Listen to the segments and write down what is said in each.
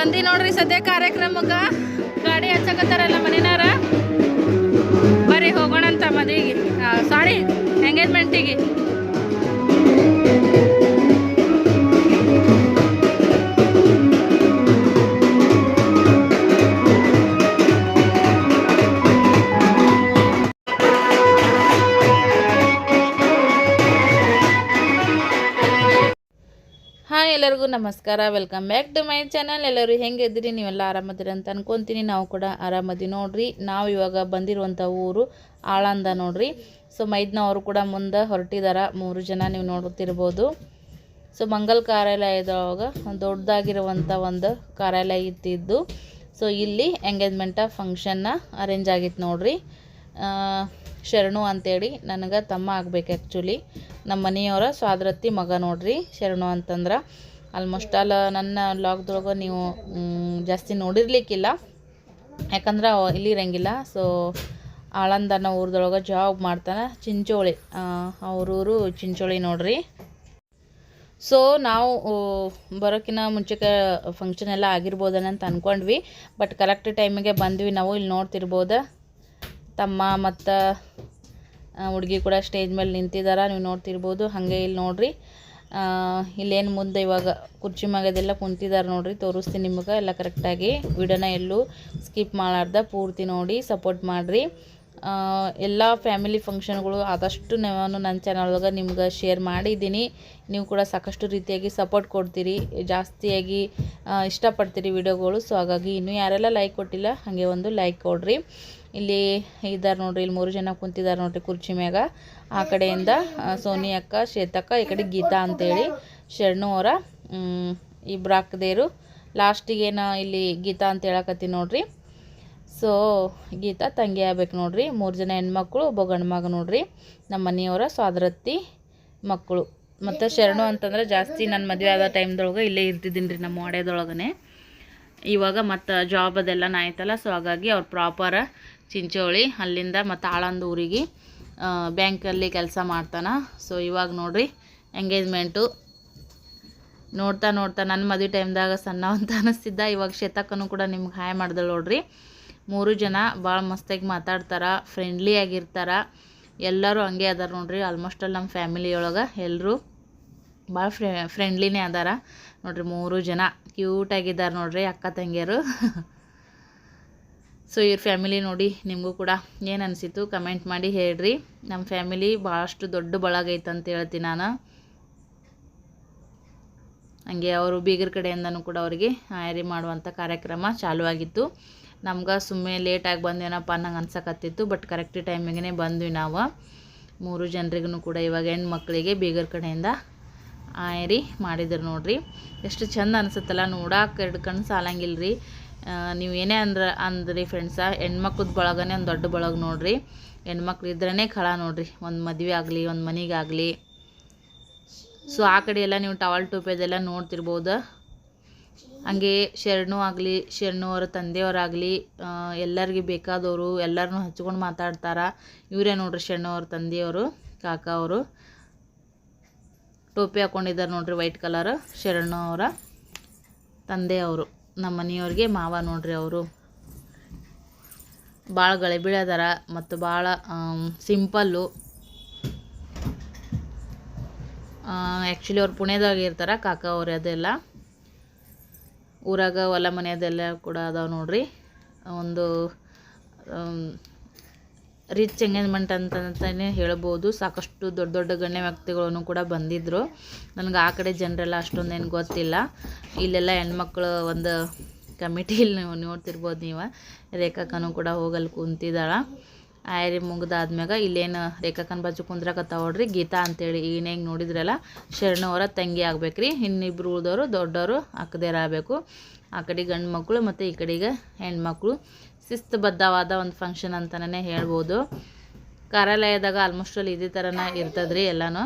ಬಂದಿ ನೋಡ್ರಿ ಸದ್ಯ ಕಾರ್ಯಕ್ರಮಕ್ಕೆ ಗಾಡಿ ಹಚ್ಚಕತ್ತಾರಲ್ಲ ಮನೆನಾರ. ಹೋಗೋಣ ಅಂತ ಮದುವೆಗೆ. ಸಾರಿ ಎಂಗೇಜ್ಮೆಂಟಿಗೆ ಎಲ್ಲರಿಗೂ ನಮಸ್ಕಾರ. Welcome back to my channel ಎಲ್ಲರೂ ಹೆಂಗಿದ್ದೀರಿ ನೀವೆಲ್ಲ ಆರಾಮದಿರಿ ಅಂತ ಅನ್ಕೊಂತೀನಿ. ನಾವು ಕೂಡ ಆರಾಮದಿ ನೋಡ್ರಿ. ನಾವು ಇವಾಗ ಬಂದಿರುವಂಥ ಊರು ಆಳಂದ ನೋಡ್ರಿ. ಸೊ ಮೈದ್ನವರು ಕೂಡ ಮುಂದೆ ಹೊರಟಿದಾರ. ಮೂರು ಜನ ನೀವು ನೋಡುತ್ತಿರ್ಬೋದು. ಸೊ ಮಂಗಲ್ ಕಾರ್ಯಾಲಯದೊಳಗೆ ದೊಡ್ಡದಾಗಿರುವಂಥ ಒಂದು ಕಾರ್ಯಾಲಯ ಇತ್ತಿದ್ದು ಸೊ ಇಲ್ಲಿ ಎಂಗೇಜ್ಮೆಂಟ ಫಂಕ್ಷನ್ನ ಅರೇಂಜ್ ಆಗಿತ್ತು ನೋಡ್ರಿ. ಶರಣು ಅಂತೇಳಿ ನನಗೆ ತಮ್ಮ ಆಗ್ಬೇಕು ಆ್ಯಕ್ಚುಲಿ ನಮ್ಮ ಮನೆಯವರ ಸ್ವಾದ್ರತಿ ಮಗ ನೋಡ್ರಿ ಶರಣು ಅಂತಂದ್ರೆ. ಆಲ್ಮೋಸ್ಟ್ ಆಲ್ ನನ್ನ ಲಾಗ್ದೊಳಗೆ ನೀವು ಜಾಸ್ತಿ ನೋಡಿರ್ಲಿಕ್ಕಿಲ್ಲ. ಯಾಕಂದ್ರೆ ಇಲ್ಲಿ ಇರಂಗಿಲ್ಲ ಸೊ ಆಳಂದ ಅನ್ನೋ ಊರ್ದೊಳಗೆ ಜಾಬ್ ಮಾಡ್ತಾನೆ ಚಿಂಚೋಳಿ. ಅವ್ರೂರು ಚಿಂಚೋಳಿ ನೋಡ್ರಿ. ಸೊ ನಾವು ಬರೋಕ್ಕಿಂತ ಮುಂಚೆಗೆ ಫಂಕ್ಷನ್ ಎಲ್ಲ ಆಗಿರ್ಬೋದನಂತ ಅಂದ್ಕೊಂಡ್ವಿ ಬಟ್ ಕರೆಕ್ಟ್ ಟೈಮಿಗೆ ಬಂದ್ವಿ ನಾವು, ಇಲ್ಲಿ ನೋಡ್ತಿರ್ಬೋದು. ತಮ್ಮ ಮತ್ತು ಹುಡುಗಿ ಕೂಡ ಸ್ಟೇಜ್ ಮೇಲೆ ನಿಂತಿದ್ದಾರೆ ನೀವು ನೋಡ್ತಿರ್ಬೋದು. ಹಾಗೆ ಇಲ್ಲಿ ನೋಡ್ರಿ. ಇಲ್ಲೇನು ಮುಂದೆ ಇವಾಗ ಕುರ್ಚಿ ಮಗದೆಲ್ಲ ಕುಂತಿದ್ದಾರೆ ನೋಡ್ರಿ, ತೋರಿಸ್ತೀನಿ ನಿಮಗೆ, ಎಲ್ಲ ಕರೆಕ್ಟಾಗಿ ವಿಡಿಯೋನ ಎಲ್ಲೂ ಸ್ಕಿಪ್ ಮಾಡಾರ್ದ ಪೂರ್ತಿ ನೋಡಿ ಸಪೋರ್ಟ್ ಮಾಡಿರಿ. ಎಲ್ಲ ಫ್ಯಾಮಿಲಿ ಫಂಕ್ಷನ್ಗಳು ಆದಷ್ಟು ನಾನು ನನ್ನ ಚಾನಲ್ ಒಳಗೆ ನಿಮ್ಗೆ ಶೇರ್ ಮಾಡಿದ್ದೀನಿ. ನೀವು ಕೂಡ ಸಾಕಷ್ಟು ರೀತಿಯಾಗಿ ಸಪೋರ್ಟ್ ಕೊಡ್ತೀರಿ, ಜಾಸ್ತಿಯಾಗಿ ಇಷ್ಟಪಡ್ತೀರಿ ವಿಡಿಯೋಗಳು. ಸೊ ಹಾಗಾಗಿ ಇನ್ನೂ ಯಾರೆಲ್ಲ ಲೈಕ್ ಕೊಟ್ಟಿಲ್ಲ, ಹಾಗೆ ಒಂದು ಲೈಕ್ ಕೊಡ್ರಿ. ಇಲ್ಲಿ ಇದ್ದಾರೆ ನೋಡ್ರಿ, ಇಲ್ಲಿ ಮೂರು ಜನ ಕುಂತಿದ್ದಾರೆ ನೋಡ್ರಿ ಕುರ್ಚಿ ಮ್ಯಾಗ. ಆ ಕಡೆಯಿಂದ ಸೋನಿ ಅಕ್ಕ ಶ್ವೇತಕ್ಕ, ಈ ಕಡೆ ಗೀತಾ ಅಂತೇಳಿ, ಶರಣು ಅವರ ಇಬ್ರು ಅಕ್ಕದೇರು. ಲಾಸ್ಟಿಗೇನು ಇಲ್ಲಿ ಗೀತಾ ಅಂತ ಹೇಳಕತ್ತೀನಿ ನೋಡ್ರಿ. ಸೊ ಗೀತಾ ತಂಗಿ ಆಗ್ಬೇಕು ನೋಡ್ರಿ. ಮೂರು ಜನ ಹೆಣ್ಮಕ್ಳು, ಒಬ್ಬ ಗಂಡು ಮಗ ನೋಡ್ರಿ. ನಮ್ಮ ಮನೆಯವರ ಸ್ವಾದರತ್ತಿ ಮಕ್ಕಳು. ಮತ್ತು ಶರಣು ಅಂತಂದ್ರೆ ಜಾಸ್ತಿ ನನ್ನ ಮದುವೆ ಆದ ಟೈಮ್ದೊಳಗೆ ಇಲ್ಲೇ ಇರ್ತಿದ್ದೀನಿ ರೀ ನಮ್ಮ ಒಡೆದೊಳಗನೆ ಇವಾಗ ಮತ್ತು ಜಾಬ್ ಅದೆಲ್ಲ ಆಯ್ತಲ್ಲ ಸೊ ಹಾಗಾಗಿ ಅವ್ರು ಪ್ರಾಪರ ಚಿಂಚೋಳಿ ಅಲ್ಲಿಂದ ಮತ್ತು ಆಳಂದ ಊರಿಗೆ ಬ್ಯಾಂಕಲ್ಲಿ ಕೆಲಸ ಮಾಡ್ತಾನೆ. ಸೊ ಇವಾಗ ನೋಡ್ರಿ ಎಂಗೇಜ್ಮೆಂಟು ನೋಡ್ತಾ ನೋಡ್ತಾ ನನ್ನ ಮದುವೆ ಟೈಮ್ದಾಗ ಸಣ್ಣ ಅಂತ ಅನಿಸ್ತಿದ್ದ. ಇವಾಗ ಶೇತಕ್ಕನೂ ಕೂಡ ನಿಮ್ಗೆ ಹಾಯ್ ಮಾಡ್ದಳು ನೋಡ್ರಿ. ಮೂರು ಜನ ಭಾಳ ಮಸ್ತಾಗಿ ಮಾತಾಡ್ತಾರ ಫ್ರೆಂಡ್ಲಿ ಆಗಿರ್ತಾರ. ಎಲ್ಲರೂ ಹಂಗೆ ಅದಾರ ನೋಡ್ರಿ. ಆಲ್ಮೋಸ್ಟ್ ಅಲ್ಲಿ ನಮ್ಮ ಫ್ಯಾಮಿಲಿ ಒಳಗೆ ಎಲ್ಲರೂ ಭಾಳ ಫ್ರೆ ಫ್ರೆಂಡ್ಲಿನೇ ಅದಾರ. ನೋಡ್ರಿ ಮೂರು ಜನ ಕ್ಯೂಟಾಗಿದ್ದಾರೆ ನೋಡ್ರಿ ಅಕ್ಕ ತಂಗಿಯರು. ಸೊ ಇವ್ರ ಫ್ಯಾಮಿಲಿ ನೋಡಿ ನಿಮಗೂ ಕೂಡ ಏನು ಅನಿಸಿತು ಕಮೆಂಟ್ ಮಾಡಿ ಹೇಳ್ರಿ. ನಮ್ಮ ಫ್ಯಾಮಿಲಿ ಭಾಳಷ್ಟು ದೊಡ್ಡ ಬಳಗ ಐತೆ ಅಂತ ಹೇಳ್ತೀನಿ ನಾನು. ಹಂಗೆ ಅವರು ಬೀಗರ ಕಡೆಯಿಂದನೂ ಕೂಡ ಅವರಿಗೆ ಆಯರಿ ಮಾಡುವಂಥ ಕಾರ್ಯಕ್ರಮ ಚಾಲೂ ಆಗಿತ್ತು ನಮ್ಗೆ ಸುಮ್ಮನೆ ಲೇಟಾಗಿ ಬಂದೇನಪ್ಪ ಅನ್ನಂಗೆ ಅನ್ಸಕತ್ತಿತ್ತು ಬಟ್ ಕರೆಕ್ಟ್ ಟೈಮಿಗೆ ಬಂದ್ವಿ ನಾವು. ಮೂರು ಜನರಿಗೂ ಕೂಡ ಇವಾಗ ಹೆಣ್ಮಕ್ಳಿಗೆ ಬೀಗರ ಕಡೆಯಿಂದ ಆಯರಿ ಮಾಡಿದ್ರು ನೋಡ್ರಿ. ಎಷ್ಟು ಚಂದ ಅನಿಸುತ್ತಲ್ಲ ನೋಡಕ್ಕೆ ಎರಡು ಕಣ್ಣು ಸಾಲಂಗಿಲ್ಲ ರೀ ನೀವು ಏನೇ ಅಂದ್ರೆ ಅಂದ್ರಿ ಫ್ರೆಂಡ್ಸ ಹೆಣ್ಮಕ್ಳದ ಬಳಗನೇ ಒಂದು ದೊಡ್ಡ ಬಳಗ ನೋಡ್ರಿ. ಹೆಣ್ಮಕ್ಳು ಇದ್ರೇ ಖಳ ನೋಡ್ರಿ. ಒಂದು ಮದುವೆ ಆಗಲಿ, ಒಂದು ಮನೆಗಾಗಲಿ ಸೊ ಆ ಕಡೆ ಎಲ್ಲ ನೀವು ಟವಲ್ ಟೂಪೆದೆಲ್ಲ ನೋಡ್ತಿರ್ಬೋದು. ಹಂಗೆ ಶರಣು ಆಗಲಿ ಶರಣು ಅವರ ತಂದೆಯವರಾಗಲಿ ಎಲ್ಲರಿಗೆ ಬೇಕಾದವರು ಎಲ್ಲರನ್ನೂ ಹಚ್ಕೊಂಡು ಮಾತಾಡ್ತಾರ. ಇವರೇ ನೋಡ್ರಿ ಶರಣು ಅವ್ರ ತಂದೆಯವರು, ಕಾಕ ಅವರು. ಟೋಪಿ ಹಾಕ್ಕೊಂಡಿದ್ದಾರೆ ನೋಡ್ರಿ ವೈಟ್ ಕಲರ್ ಶರಣು ಅವರ ತಂದೆಯವರು. ನಮ್ಮ ಮನೆಯವ್ರಿಗೆ ಮಾವ ನೋಡ್ರಿ ಅವರು. ಭಾಳ ಗಳೆ ಬೀಳದಾರ ಮತ್ತು ಭಾಳ ಸಿಂಪಲ್ಲು ಆ್ಯಕ್ಚುಲಿ ಅವ್ರು ಪುಣೆದಾಗ ಇರ್ತಾರೆ, ಕಾಕ ಅವ್ರು ಅದೆಲ್ಲ. ಊರಾಗ ಹೊಲ ಮನೆ ಅದೆಲ್ಲ ಕೂಡ ಅದಾವೆ ನೋಡ್ರಿ. ಒಂದು ರಿಚ್ ಎಂಗೇಜ್ಮೆಂಟ್ ಅಂತಂತಾನೆ ಹೇಳ್ಬೋದು. ಸಾಕಷ್ಟು ದೊಡ್ಡ ದೊಡ್ಡ ಗಣ್ಯ ವ್ಯಕ್ತಿಗಳನ್ನು ಕೂಡ ಬಂದಿದ್ದರು ನನಗೆ ಆ ಕಡೆ ಜನರೆಲ್ಲ ಅಷ್ಟೊಂದೇನು ಗೊತ್ತಿಲ್ಲ. ಇಲ್ಲೆಲ್ಲ ಹೆಣ್ಮಕ್ಳು ಒಂದು ಕಮಿಟಿಲಿ ನೀವು ನೋಡ್ತಿರ್ಬೋದು ನೀವು. ರೇಖಾಕನು ಕೂಡ ಹೋಗಲ್ಲಿ ಕುಂತಿದ್ದಾಳೆ. ಆಯ್ರಿ ಮುಗ್ದಾದ್ಮ್ಯಾಗ ಇಲ್ಲೇನು ರೇಖಾಕನ್ ಬಾಜು ಕುಂದ್ರಕತ್ತಾವ ನೋಡ್ರಿ ಗೀತಾ ಅಂತೇಳಿ ಹೆಂಗೆ ನೋಡಿದ್ರಲ್ಲ ಶರಣವರ ತಂಗಿ ಆಗ್ಬೇಕ್ರಿ. ಇನ್ನಿಬ್ರು ಉಳಿದವರು ದೊಡ್ಡವರು ಅಕ್ಕದೇರ ಆಗಬೇಕು. ಆ ಕಡೆ ಗಂಡು ಮಕ್ಕಳು ಮತ್ತು ಈ ಕಡೆಗೆ ಹೆಣ್ಮಕ್ಳು. ಶಿಸ್ತುಬದ್ಧವಾದ ಒಂದು ಫಂಕ್ಷನ್ ಅಂತಲೇ ಹೇಳ್ಬೋದು. ಕಾರ್ಯಾಲಯದಾಗ ಆಲ್ಮೋಸ್ಟ್ ಅಲ್ಲಿ ಇದೇ ಥರನೇ ರೀ ಎಲ್ಲನೂ.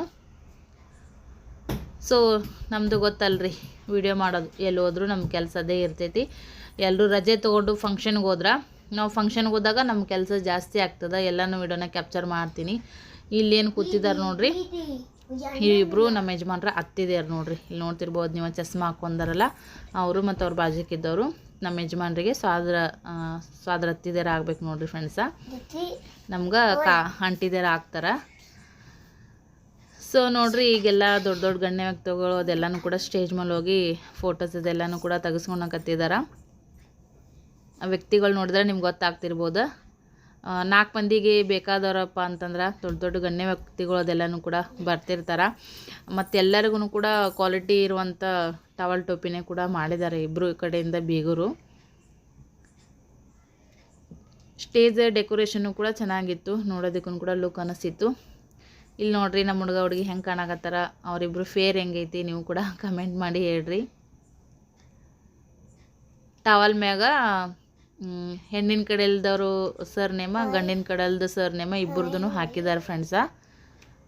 ಸೊ ನಮ್ಮದು ಗೊತ್ತಲ್ರಿ ವಿಡಿಯೋ ಮಾಡೋದು, ಎಲ್ಲಿ ಹೋದರೂ ನಮ್ಮ ಕೆಲಸದೇ ಇರ್ತೈತಿ. ಎಲ್ಲರೂ ರಜೆ ತೊಗೊಂಡು ಫಂಕ್ಷನ್ಗೆ ಹೋದ್ರೆ, ನಾವು ಫಂಕ್ಷನ್ಗೆ ಹೋದಾಗ ನಮ್ಮ ಕೆಲಸ ಜಾಸ್ತಿ ಆಗ್ತದೆ, ಎಲ್ಲನೂ ವಿಡಿಯೋನ ಕ್ಯಾಪ್ಚರ್ ಮಾಡ್ತೀನಿ. ಇಲ್ಲೇನು ಕೂತಿದ್ದಾರೆ ನೋಡ್ರಿ ಇವಿಬ್ರು ನಮ್ಮ ಯಜಮಾನ್ರ ಹತ್ತಿದ್ದಾರೆ ನೋಡ್ರಿ. ಇಲ್ಲಿ ನೋಡ್ತಿರ್ಬೋದು, ನೀವು ಚಸ್ಮಾ ಹಾಕೊಂಡಾರಲ್ಲ, ಅವರು ಮತ್ತು ಅವ್ರ ಬಾಜುಕಿದ್ದವರು ನಮ್ಮ ಯಜಮಾನ್ರಿಗೆ ಸ್ವಾದ್ರ ಸ್ವಾದ್ರ ಹತ್ತಿದೇರ ಆಗ್ಬೇಕು ನೋಡ್ರಿ ಫ್ರೆಂಡ್ಸ ನಮ್ಗೆ ಕಾ ಅಂಟಿದೇರ ಆಗ್ತಾರ. ಸೊ ನೋಡ್ರಿ ಈಗೆಲ್ಲ ದೊಡ್ಡ ದೊಡ್ಡ ಗಣ್ಯ ವ್ಯಕ್ತಿಗಳು ಅದೆಲ್ಲನೂ ಕೂಡ ಸ್ಟೇಜ್ ಮೇಲೆ ಹೋಗಿ ಫೋಟೋಸ್ ಅದೆಲ್ಲನೂ ಕೂಡ ತೆಗೆಸ್ಕೊಂಡಕತ್ತಿದಾರ. ಆ ವ್ಯಕ್ತಿಗಳು ನೋಡಿದ್ರೆ ನಿಮ್ಗೆ ಗೊತ್ತಾಗ್ತಿರ್ಬೋದು. ನಾಲ್ಕು ಮಂದಿಗೆ ಬೇಕಾದವರಪ್ಪ ಅಂತಂದ್ರೆ ದೊಡ್ಡ ದೊಡ್ಡ ಗಣ್ಯ ವ್ಯಕ್ತಿಗಳು ಅದೆಲ್ಲನೂ ಕೂಡ ಬರ್ತಿರ್ತಾರೆ. ಮತ್ತು ಎಲ್ಲರಿಗೂ ಕೂಡ ಕ್ವಾಲಿಟಿ ಇರುವಂಥ ಟವಲ್ ಟೋಪಿನೇ ಕೂಡ ಮಾಡಿದ್ದಾರೆ ಇಬ್ಬರು ಕಡೆಯಿಂದ ಬೀಗರು. ಸ್ಟೇಜ್ ಡೆಕೋರೇಷನ್ನು ಕೂಡ ಚೆನ್ನಾಗಿತ್ತು ನೋಡೋದಕ್ಕೂ ಕೂಡ ಲುಕ್ ಅನಿಸ್ತಿತ್ತು ಇಲ್ಲಿ ನೋಡ್ರಿ ನಮ್ಮ ಹುಡುಗ ಹುಡುಗಿ ಹೆಂಗೆ ಕಾಣಕತ್ತಾರ, ಅವರಿಬ್ರು ಫೇರ್ ಹೆಂಗೈತಿ ನೀವು ಕೂಡ ಕಮೆಂಟ್ ಮಾಡಿ ಹೇಳ್ರಿ. ಟವಲ್ ಮ್ಯಾಗ ಹೆಣ್ಣಿನ ಕಡೆಯಲ್ದವರು ಸರ್ ನೇಮ, ಗಂಡಿನ ಕಡೆಯಲ್ದ ಸರ್ ನೇಮ ಇಬ್ಬರದೂ ಹಾಕಿದ್ದಾರೆ ಫ್ರೆಂಡ್ಸ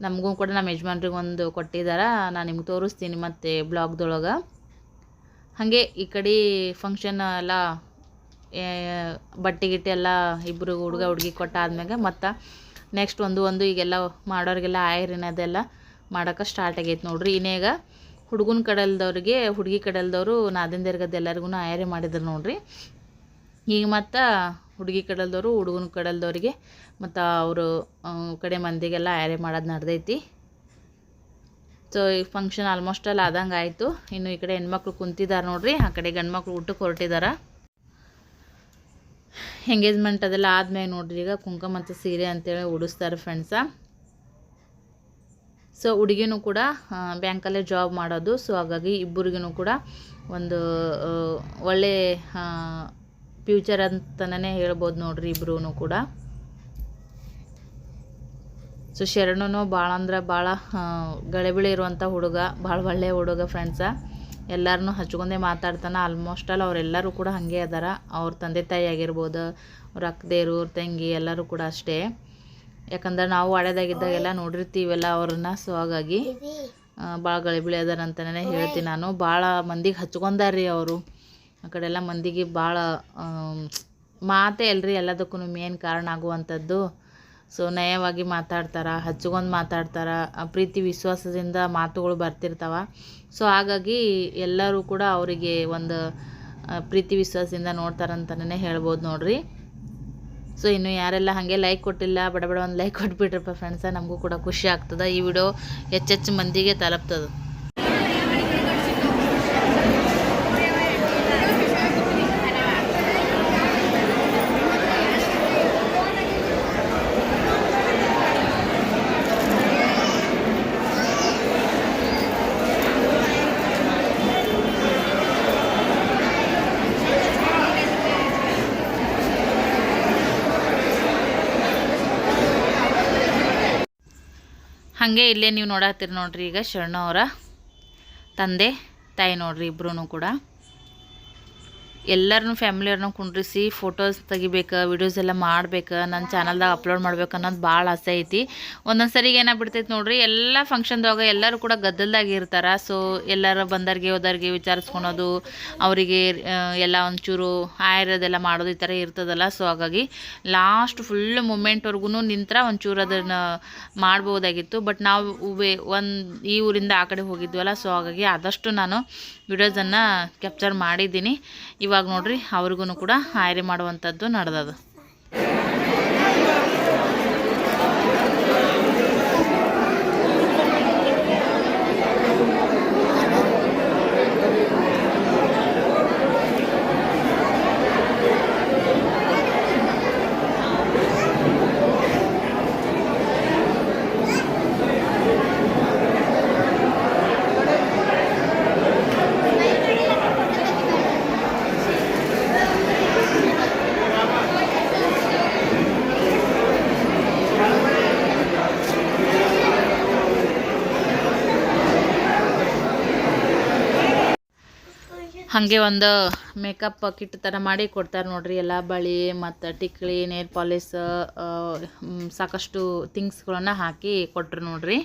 ನಮಗೂ ಕೂಡ ನಮ್ಮ ಯಜಮಾನ್ರಿಗೆ ಒಂದು ಕೊಟ್ಟಿದ್ದಾರೆ ನಾನು ನಿಮ್ಗೆ ತೋರಿಸ್ತೀನಿ ಮತ್ತು ಬ್ಲಾಗ್ದೊಳಗೆ. ಹಾಗೆ ಈ ಕಡೆ ಫಂಕ್ಷನ್ ಎಲ್ಲ ಬಟ್ಟೆ ಗಿಟ್ಟೆ ಎಲ್ಲ ಇಬ್ಬರು ಹುಡುಗ ಹುಡುಗಿ ಕೊಟ್ಟಾದ್ಮ್ಯಾಗ ಮತ್ತು ನೆಕ್ಸ್ಟ್ ಒಂದು ಒಂದು ಈಗೆಲ್ಲ ಮಾಡೋರಿಗೆಲ್ಲ ಆಯರಿನ ಅದೆಲ್ಲ ಮಾಡೋಕೆ ಸ್ಟಾರ್ಟ್ ಆಗೈತೆ ನೋಡ್ರಿ. ಇನ್ನೇಗ ಹುಡುಗನ ಕಡಲ್ದವ್ರಿಗೆ ಹುಡುಗಿ ಕಡಲ್ದವರು ನಾದಿಂದೆರ್ಗದ್ದು ಎಲ್ಲರಿಗೂ ಆಯರಿ ಮಾಡಿದ್ರು ನೋಡ್ರಿ. ಈಗ ಮತ್ತು ಹುಡುಗಿ ಕಡಲ್ದವರು, ಹುಡುಗನ ಕಡಲ್ದವ್ರಿಗೆ ಮತ್ತು ಅವರು ಕಡೆ ಮಂದಿಗೆಲ್ಲ ಆರೆ ಮಾಡೋದು ನಡೆದೈತಿ. ಸೊ ಈ ಫಂಕ್ಷನ್ ಆಲ್ಮೋಸ್ಟ್ ಅಲ್ಲಿ ಆದಂಗೆ ಆಯಿತು. ಇನ್ನು ಈ ಕಡೆ ಹೆಣ್ಮಕ್ಳು ಕುಂತಿದ್ದಾರೆ ನೋಡಿರಿ. ಆ ಕಡೆ ಗಂಡ್ಮಕ್ಳು ಊಟಕ್ಕೆ ಹೊರಟಿದ್ದಾರೆ ಎಂಗೇಜ್ಮೆಂಟ್ ಅದೆಲ್ಲ ಆದಮೇಲೆ ನೋಡ್ರಿ ಈಗ ಕುಂಕುಮ ಮತ್ತು ಸೀರೆ ಅಂತೇಳಿ ಉಡಿಸ್ತಾರೆ ಫ್ರೆಂಡ್ಸ ಸೊ ಹುಡುಗಿನೂ ಕೂಡ ಬ್ಯಾಂಕಲ್ಲೇ ಜಾಬ್ ಮಾಡೋದು. ಸೊ ಹಾಗಾಗಿ ಇಬ್ಬರಿಗೂ ಕೂಡ ಒಂದು ಒಳ್ಳೆ ಫ್ಯೂಚರ್ ಅಂತಲೇ ಹೇಳ್ಬೋದು ನೋಡ್ರಿ ಇಬ್ರೂ ಕೂಡ. ಸೊ ಶರಣನು ಭಾಳ ಅಂದ್ರೆ ಭಾಳ ಗಳೆಬಿಳಿ ಇರುವಂಥ ಹುಡುಗ ಭಾಳ ಒಳ್ಳೆಯ ಹುಡುಗ ಫ್ರೆಂಡ್ಸ ಎಲ್ಲರನ್ನೂ ಹಚ್ಕೊಂಡೇ ಮಾತಾಡ್ತಾನೆ. ಆಲ್ಮೋಸ್ಟ್ ಆಲ್ ಅವರೆಲ್ಲರೂ ಕೂಡ ಹಾಗೆ ಅದಾರ. ಅವ್ರ ತಂದೆ ತಾಯಿ ಆಗಿರ್ಬೋದು, ಅವ್ರ ಅಕ್ಕದೇರು, ಅವ್ರ ತಂಗಿ ಎಲ್ಲರೂ ಕೂಡ ಅಷ್ಟೇ. ಯಾಕಂದ್ರೆ ನಾವು ಹಳೆದಾಗಿದ್ದಾಗೆಲ್ಲ ನೋಡಿರ್ತೀವಲ್ಲ ಅವ್ರನ್ನ ಸೊ ಹಾಗಾಗಿ ಭಾಳ ಗಳೆಬಿಳಿ ಅದಾರ ಅಂತಲೇ ಹೇಳ್ತೀನಿ ನಾನು. ಭಾಳ ಮಂದಿಗೆ ಹಚ್ಕೊಂಡಾರ್ರಿ ಅವರು. ಆ ಕಡೆ ಎಲ್ಲ ಮಂದಿಗೆ ಭಾಳ ಮಾತೇ ಅಲ್ರಿ ಎಲ್ಲದಕ್ಕೂ ಮೇನ್ ಕಾರಣ ಆಗುವಂಥದ್ದು. ಸೊ ನಯವಾಗಿ ಮಾತಾಡ್ತಾರೆ ಹಚ್ಕೊಂಡು ಮಾತಾಡ್ತಾರೆ ಪ್ರೀತಿ, ವಿಶ್ವಾಸದಿಂದ ಮಾತುಗಳು ಬರ್ತಿರ್ತಾವ. ಸೊ ಹಾಗಾಗಿ ಎಲ್ಲರೂ ಕೂಡ ಅವರಿಗೆ ಒಂದು ಪ್ರೀತಿ, ವಿಶ್ವಾಸದಿಂದ ನೋಡ್ತಾರಂತಲೇ ಹೇಳ್ಬೋದು ನೋಡ್ರಿ. ಸೊ ಇನ್ನು ಯಾರೆಲ್ಲ ಹಾಗೆ ಲೈಕ್ ಕೊಟ್ಟಿಲ್ಲ, ಬಡ ಬಡ ಒಂದು ಲೈಕ್ ಕೊಟ್ಬಿಟ್ರಪ್ಪ ಫ್ರೆಂಡ್ಸ ನಮಗೂ ಕೂಡ ಖುಷಿ ಆಗ್ತದೆ. ಈ ವಿಡಿಯೋ ಹೆಚ್ಚೆಚ್ಚು ಮಂದಿಗೆ ತಲುಪ್ತದೆ. ಹಾಗೆ ಇಲ್ಲೇ ನೀವು ನೋಡತ್ತೀರಿ ನೋಡ್ರಿ ಈಗ ಶರಣ ಅವರ ತಂದೆ ತಾಯಿ ನೋಡ್ರಿ ಇಬ್ರೂ ಕೂಡ. ಎಲ್ಲರನ್ನೂ ಫ್ಯಾಮಿಲಿಯವ್ರನ್ನ ಕುಂಡ್ರಿಸಿ ಫೋಟೋಸ್ ತೆಗಿಬೇಕು ವಿಡಿಯೋಸ್ ಎಲ್ಲ ಮಾಡ್ಬೇಕು ನನ್ನ ಚಾನಲ್ದಾಗ ಅಪ್ಲೋಡ್ ಮಾಡ್ಬೇಕು ಅನ್ನೋದು ಭಾಳ ಆಸೆ ಐತಿ. ಒಂದೊಂದು ಸರಿಗೆ ಏನಾಗ್ಬಿಡ್ತೈತೆ ನೋಡ್ರಿ, ಎಲ್ಲ ಫಂಕ್ಷನ್ದಾಗ ಎಲ್ಲರೂ ಕೂಡ ಗದ್ದಲ್ದಾಗ ಇರ್ತಾರೆ. ಸೊ ಎಲ್ಲರ ಬಂದವ್ರಿಗೆ ಹೋದವ್ರಿಗೆ ವಿಚಾರಿಸ್ಕೊಳೋದು, ಅವರಿಗೆ ಎಲ್ಲ ಒಂಚೂರು ಆಯರದೆಲ್ಲ ಮಾಡೋದು ಈ ಥರ ಇರ್ತದಲ್ಲ. ಸೊ ಹಾಗಾಗಿ ಲಾಸ್ಟ್ ಫುಲ್ ಮೂಮೆಂಟ್ವರೆಗೂ ನಿಂತ್ರ ಒಂಚೂರು ಅದನ್ನು ಮಾಡ್ಬೋದಾಗಿತ್ತು. ಬಟ್ ನಾವು ಒಂದು ಈ ಊರಿಂದ ಆ ಕಡೆ ಹೋಗಿದ್ವಲ್ಲ. ಸೊ ಹಾಗಾಗಿ ಆದಷ್ಟು ನಾನು ವಿಡಿಯೋಸನ್ನು ಕ್ಯಾಪ್ಚರ್ ಮಾಡಿದ್ದೀನಿ. ಇವಾಗ ನೋಡ್ರಿ ಅವ್ರಿಗೂ ಕೂಡ ಆಯ್ರಿ ಮಾಡುವಂಥದ್ದು ನಡೆದದು. ಹಾಗೆ ಒಂದು ಮೇಕಪ್ ಕಿಟ್ ಥರ ಮಾಡಿ ಕೊಡ್ತಾರೆ ನೋಡ್ರಿ. ಎಲ್ಲ ಬಳಿ ಮತ್ತು ಟಿಕ್ಲಿ ನೇರ್ ಪಾಲಿಸ್ ಸಾಕಷ್ಟು ಥಿಂಗ್ಸ್ಗಳನ್ನ ಹಾಕಿ ಕೊಟ್ರು ನೋಡ್ರಿ.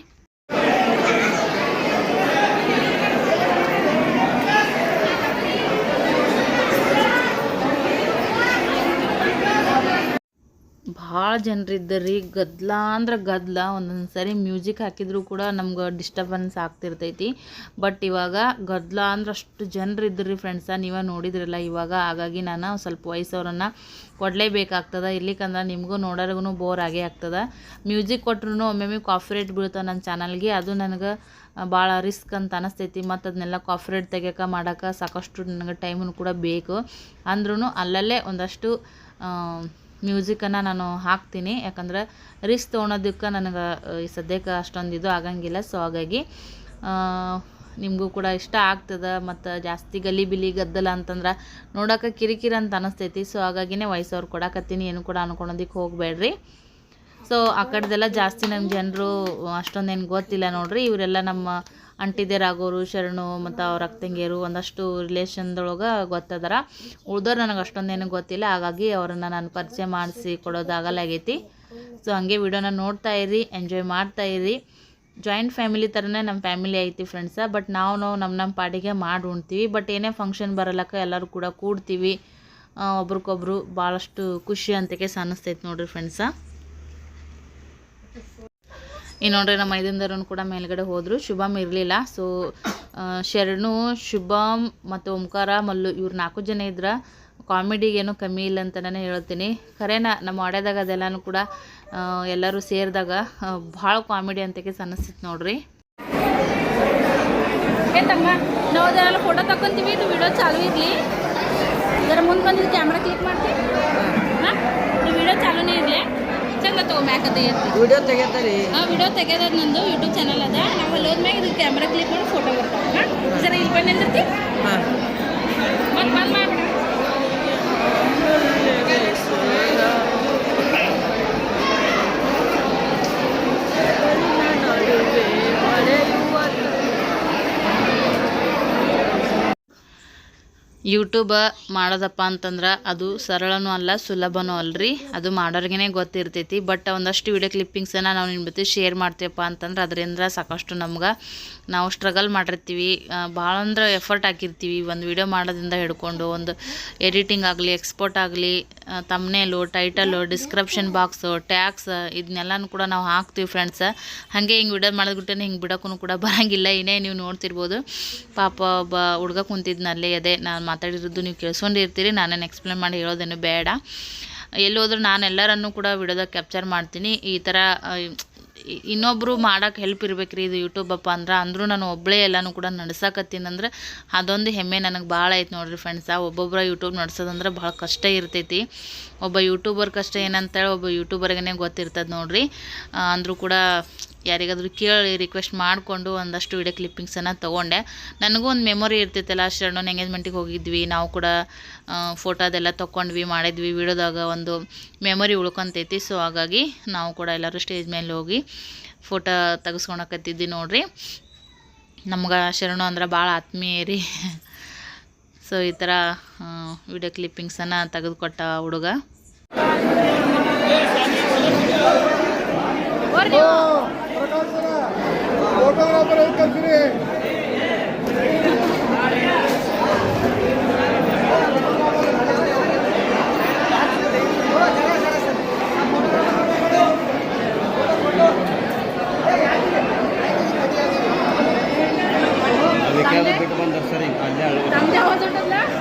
ಭಾಳ ಭಾಳ ಜನರು ಇದ್ದರಿ ಗದ್ದಲ ಅಂದ್ರೆ ಗದ್ದಲ ಒಂದೊಂದು ಸರಿ ಮ್ಯೂಸಿಕ್ ಹಾಕಿದರೂ ಕೂಡ ನಮ್ಗೆ ಡಿಸ್ಟರ್ಬೆನ್ಸ್ ಆಗ್ತಿರ್ತೈತಿ. ಬಟ್ ಇವಾಗ ಗದ್ದಲ ಅಂದ್ರೆ ಅಷ್ಟು ರೀ ಫ್ರೆಂಡ್ಸ ನೀವೇ ನೋಡಿದ್ರಲ್ಲ ಇವಾಗ. ಹಾಗಾಗಿ ನಾನು ಸ್ವಲ್ಪ ವಯಸ್ಸವ್ರನ್ನ ಕೊಡಲೇಬೇಕಾಗ್ತದೆ. ಇರ್ಲಿಕ್ಕಂದ್ರೆ ನಿಮಗೂ ನೋಡೋರ್ಗು ಬೋರ್ ಆಗೇ ಆಗ್ತದೆ. ಮ್ಯೂಸಿಕ್ ಕೊಟ್ರು ಒಮ್ಮೊಮ್ಮೆ ಕಾಫಿ ಬೀಳ್ತಾವೆ ನನ್ನ ಚಾನಲ್ಗೆ ಅದು ನನಗೆ ಭಾಳ ರಿಸ್ಕ್ ಅಂತ ಅನಿಸ್ತೈತಿ. ಮತ್ತು ಅದನ್ನೆಲ್ಲ ಕಾಫಿ ರೇಟ್ ತೆಗಿಯೋಕೆ ಮಾಡೋಕೆ ಸಾಕಷ್ಟು ನನಗೆ ಟೈಮನ್ನು ಕೂಡ ಬೇಕು. ಅಂದ್ರೂ ಅಲ್ಲಲ್ಲೇ ಒಂದಷ್ಟು ಮ್ಯೂಸಿಕನ್ನು ನಾನು ಹಾಕ್ತೀನಿ. ಯಾಕಂದ್ರೆ ರಿಸ್ಕ್ ತೊಗೊಳೋದಕ್ಕೆ ನನಗೆ ಈ ಸದ್ಯಕ್ಕೆ ಅಷ್ಟೊಂದು ಇದು ಆಗಂಗಿಲ್ಲ. ಸೊ ಹಾಗಾಗಿ ನಿಮಗೂ ಕೂಡ ಇಷ್ಟ ಆಗ್ತದೆ ಮತ್ತು ಜಾಸ್ತಿ ಗಲಿಬಿಲಿ ಗದ್ದಲ ಅಂತಂದ್ರೆ ನೋಡೋಕೆ ಕಿರಿಕಿರಿ ಅಂತ ಅನಿಸ್ತೈತಿ. ಸೊ ಹಾಗಾಗಿನೇ ವಯಸ್ಸವ್ರು ಕೊಡಕತ್ತೀನಿ. ಏನು ಕೂಡ ಅನ್ಕೊಳೋದಕ್ಕೆ ಹೋಗಬೇಡ್ರಿ. ಸೊ ಆ ಕಡೆದೆಲ್ಲ ಜಾಸ್ತಿ ನಮ್ಮ ಜನರು ಅಷ್ಟೊಂದೇನು ಗೊತ್ತಿಲ್ಲ ನೋಡಿರಿ. ಇವರೆಲ್ಲ ನಮ್ಮ ಅಂಟಿದೇರಾಗೋರು, ಶರಣು ಮತ್ತು ಅವ್ರ ಅಕ್ಕಂಗಿಯರು ಒಂದಷ್ಟು ರಿಲೇಷನ್ದೊಳಗೆ ಗೊತ್ತದಾರ. ಉಳ್ದೋರು ನನಗೆ ಅಷ್ಟೊಂದೇನು ಗೊತ್ತಿಲ್ಲ, ಹಾಗಾಗಿ ಅವ್ರನ್ನ ನಾನು ಪರಿಚಯ ಮಾಡಿಸಿ ಕೊಡೋದಾಗಲಾಗೈತಿ ಸೊ ಹಾಗೆ ವಿಡಿಯೋನ ನೋಡ್ತಾ ಇರಿ ಎಂಜಾಯ್ ಮಾಡ್ತಾ ಇರಿ. ಜಾಯಿಂಟ್ ಫ್ಯಾಮಿಲಿ ಥರನೇ ನಮ್ಮ ಫ್ಯಾಮಿಲಿ ಐತಿ ಫ್ರೆಂಡ್ಸ ಬಟ್ ನಾವು ನಾವು ನಮ್ಮ ನಮ್ಮ ಪಾಡಿಗೆ ಮಾಡಿ ಉಣ್ತೀವಿ. ಬಟ್ ಏನೇ ಫಂಕ್ಷನ್ ಬರಲಕ್ಕ ಎಲ್ಲರೂ ಕೂಡ ಕೂಡ್ತೀವಿ. ಒಬ್ರಿಗೊಬ್ರು ಭಾಳಷ್ಟು ಖುಷಿ ಅಂತಕ್ಕೆ ಸನ್ನಿಸ್ತೈತೆ ನೋಡಿರಿ ಫ್ರೆಂಡ್ಸ ಇನ್ನು ನೋಡ್ರಿ ನಮ್ಮ ಮೈದಂದರನ್ನು ಕೂಡ ಮೇಲ್ಗಡೆ ಹೋದರು. ಶುಭಮ್ ಇರಲಿಲ್ಲ. ಸೊ ಶರಣು ಶುಭಮ್ ಮತ್ತು ಓಂಕಾರ, ಮಲ್ಲು ಇವ್ರು ನಾಲ್ಕು ಜನ ಇದ್ರ. ಕಾಮಿಡಿಗೇನು ಕಮ್ಮಿ ಇಲ್ಲ ಅಂತಲೇ ಹೇಳ್ತೀನಿ. ಖರೇನ, ನಮ್ಮ ಆಡ್ಯದಾಗ ಅದೆಲ್ಲನೂ ಕೂಡ ಎಲ್ಲರೂ ಸೇರಿದಾಗ ಭಾಳ ಕಾಮಿಡಿ ಅಂತಕ್ಕೆ ಅನ್ನಿಸ್ತಿತ್ತು ನೋಡ್ರಿ. ತಮ್ಮ, ನಾವು ಫೋಟೋ ತಗೊಂತೀವಿ ಇದು ವಿಡಿಯೋ ಚಾಲು ಇರಲಿ. ಇದರ ಮುಂದೆ ಬಂದಿದ್ದು ಕ್ಯಾಮ್ರಾ ಕ್ಲಿಕ್ ಮಾಡ್ತೀವಿ ಹಾಂ, ಇದು ವಿಡಿಯೋ ಚಾಲೂನೇ ಇರಲಿ. ವಿಡಿಯೋ ತೆಗಿತಾರೆ ಹಾಂ ವಿಡಿಯೋ ತೆಗೆಯೋದು ನಂದು ಯೂಟ್ಯೂಬ್ ಚಾನಲ್ ಅದ. ನಾವು ಅಲ್ಲಿ ಹೋದ್ಮ್ಯಾಗ ಇದು ಕ್ಯಾಮ್ರಾ ಕ್ಲಿಕ್ ಮಾಡಿ ಫೋಟೋ ಬರ್ತಾವೆ. ಜರ ಇಲ್ಲಿ ಬಂದು ನಿಂದಿರ್ತಿ ಹಾಂ. ಮತ್ತೆ ಬಂದು ಮಾಡ್ಬಿಡ ಯೂಟ್ಯೂಬ ಮಾಡೋದಪ್ಪ ಅಂತಂದ್ರೆ ಅದು ಸರಳನೂ ಅಲ್ಲ, ಸುಲಭನೂ ಅಲ್ರಿ. ಅದು ಮಾಡೋರ್ಗೇ ಗೊತ್ತಿರ್ತೈತಿ. ಬಟ್ ಒಂದಷ್ಟು ವಿಡಿಯೋ ಕ್ಲಿಪ್ಪಿಂಗ್ಸನ್ನು ನಾವು ನಿಮ್ಮ ಜೊತೆ ಶೇರ್ ಮಾಡ್ತೀವಪ್ಪ ಅಂತಂದ್ರೆ ಅದರಿಂದ ಸಾಕಷ್ಟು ನಮ್ಗೆ ನಾವು ಸ್ಟ್ರಗಲ್ ಮಾಡಿರ್ತೀವಿ. ಭಾಳ ಅಂದ್ರೆ ಎಫರ್ಟ್ ಹಾಕಿರ್ತೀವಿ ಒಂದು ವಿಡಿಯೋ ಮಾಡೋದ್ರಿಂದ ಹಿಡ್ಕೊಂಡು. ಒಂದು ಎಡಿಟಿಂಗ್ ಆಗಲಿ ಎಕ್ಸ್ಪೋರ್ಟ್ ಆಗಲಿ thumbnail title description box tags ಇದನ್ನೆಲ್ಲನೂ ಕೂಡ ನಾವು ಹಾಕ್ತೀವಿ ಫ್ರೆಂಡ್ಸ್ ಹಾಗೆ ಹಿಂಗೆ ವಿಡಿಯೋ ಮಾಡೋದ್ಬಿಟ್ಟೆ ಹಿಂಗೆ ಬಿಡೋಕ್ಕೂ ಕೂಡ ಬರೋಂಗಿಲ್ಲ. ಏನೇ ನೀವು ನೋಡ್ತಿರ್ಬೋದು. ಪಾಪ ಒಬ್ಬ ಹುಡುಗ ಕುಂತಿದ್ನಲ್ಲಿ ಅದೇ ನಾನು ಮಾತಾಡಿರೋದು ನೀವು ಕೇಳಿಸ್ಕೊಂಡಿರ್ತೀರಿ ನಾನೇನು ಎಕ್ಸ್ಪ್ಲೇನ್ ಮಾಡಿ ಹೇಳೋದೇನು ಬೇಡ. ಎಲ್ಲೋದ್ರೂ ನಾನು ಎಲ್ಲರನ್ನು ಕೂಡ ವಿಡಿಯೋದಾಗ ಕ್ಯಾಪ್ಚರ್ ಮಾಡ್ತೀನಿ. ಈ ಥರ ಇನ್ನೊಬ್ಬರು ಮಾಡೋಕ್ಕೆ ಹೆಲ್ಪ್ ಇರ್ಬೇಕು ಇದು ಯೂಟ್ಯೂಬ್ ಅಪ್ಪ ಅಂದ್ರೆ. ಅಂದರೂ ನಾನು ಒಬ್ಬಳೇ ಎಲ್ಲನೂ ಕೂಡ ಅಂದ್ರೆ ಅದೊಂದು ಹೆಮ್ಮೆ ನನಗೆ ಭಾಳ ಐತೆ ನೋಡ್ರಿ ಫ್ರೆಂಡ್ಸ ಒಬ್ಬೊಬ್ಬರ ಯೂಟ್ಯೂಬ್ ನಡ್ಸೋದಂದ್ರೆ ಭಾಳ ಕಷ್ಟ ಇರ್ತೈತಿ. ಒಬ್ಬ ಯೂಟ್ಯೂಬರ್ ಕಷ್ಟ ಏನಂತೇಳಿ ಒಬ್ಬ ಯೂಟ್ಯೂಬರ್ಗೇ ಗೊತ್ತಿರ್ತದೆ ನೋಡಿರಿ. ಆ, ಅಂದರೂ ಕೂಡ ಯಾರಿಗಾದ್ರೂ ಕೇಳಿ ರಿಕ್ವೆಸ್ಟ್ ಮಾಡಿಕೊಂಡು ಒಂದಷ್ಟು ವಿಡಿಯೋ ಕ್ಲಿಪ್ಪಿಂಗ್ಸನ್ನು ತೊಗೊಂಡೆ. ನನಗೂ ಒಂದು ಮೆಮೊರಿ ಇರ್ತೈತಲ್ಲ ಶರಣನ್ ಎಂಗೇಜ್ಮೆಂಟಿಗೆ ಹೋಗಿದ್ವಿ. ನಾವು ಕೂಡ ಫೋಟೋದೆಲ್ಲ ತೊಗೊಂಡ್ವಿ ಮಾಡಿದ್ವಿ. ವಿಡಿಯೋದಾಗ ಒಂದು ಮೆಮೊರಿ ಉಳ್ಕೊಂತೈತಿ. ಸೊ ಹಾಗಾಗಿ ನಾವು ಕೂಡ ಎಲ್ಲರೂ ಸ್ಟೇಜ್ ಮೇಲೆ ಹೋಗಿ ಫೋಟೋ ತೆಗೆಸ್ಕೊಳಕತ್ತಿದ್ವಿ ನೋಡಿರಿ. ನಮ್ಗೆ ಶರಣು ಅಂದ್ರೆ ಭಾಳ ಆತ್ಮೀಯ ರೀ. ಸೊ ಈ ಥರ ವಿಡಿಯೋ ಕ್ಲಿಪ್ಪಿಂಗ್ಸನ್ನು ತೆಗೆದುಕೊಟ್ಟ ಹುಡುಗ. ಫೋಟೋಗ್ರಾಫರ್ ಐತೆ ಕಳ್ಸಿರಿ ಅದಕ್ಕೆ ಅದು ಬಿಟ್ಟು ಬಂದಾರ ಸರ್